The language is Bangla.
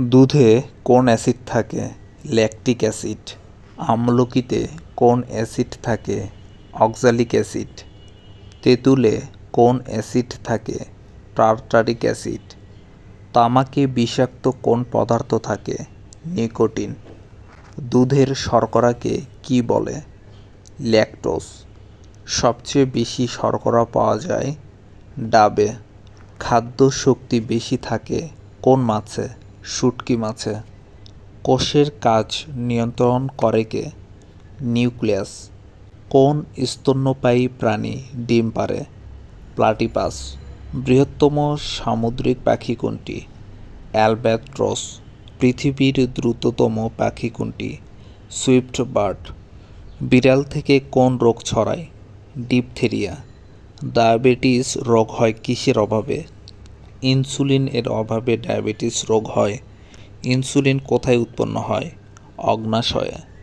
দুধে কোন অ্যাসিড থাকে? Lactic acid. আমলকিতে কোন অ্যাসিড থাকে? Oxalic acid. তেঁতুলে কোন অ্যাসিড থাকে? Tartaric acid. তামাকে বিষাক্ত কোন পদার্থ থাকে? নিকোটিন। দুধের শর্করাকে কি বলে? ল্যাকটোস সবচেয়ে বেশি শর্করা পাওয়া যায় ডাবে। খাদ্য শক্তি বেশি থাকে কোন মাছে? শুটকি মাছে। কোষের কাজ নিয়ন্ত্রণ করে কে? নিউক্লিয়াস। কোন স্তন্যপায়ী প্রাণী ডিম পারে? প্লাটিপাস। বৃহত্তম সামুদ্রিক পাখি কোনটি? অ্যালব্যাট্রস। পৃথিবীর দ্রুততম পাখি কোনটি? সুইফট বার্ড বিড়াল থেকে কোন রোগ ছড়ায়? ডিপথেরিয়া। ডায়াবেটিস রোগ হয় কিসের অভাবে? ইনসুলিন এর অভাবে ডায়াবেটিস রোগ হয়। ইনসুলিন কোথায় উৎপন্ন হয়? অগ্নাশয়ে।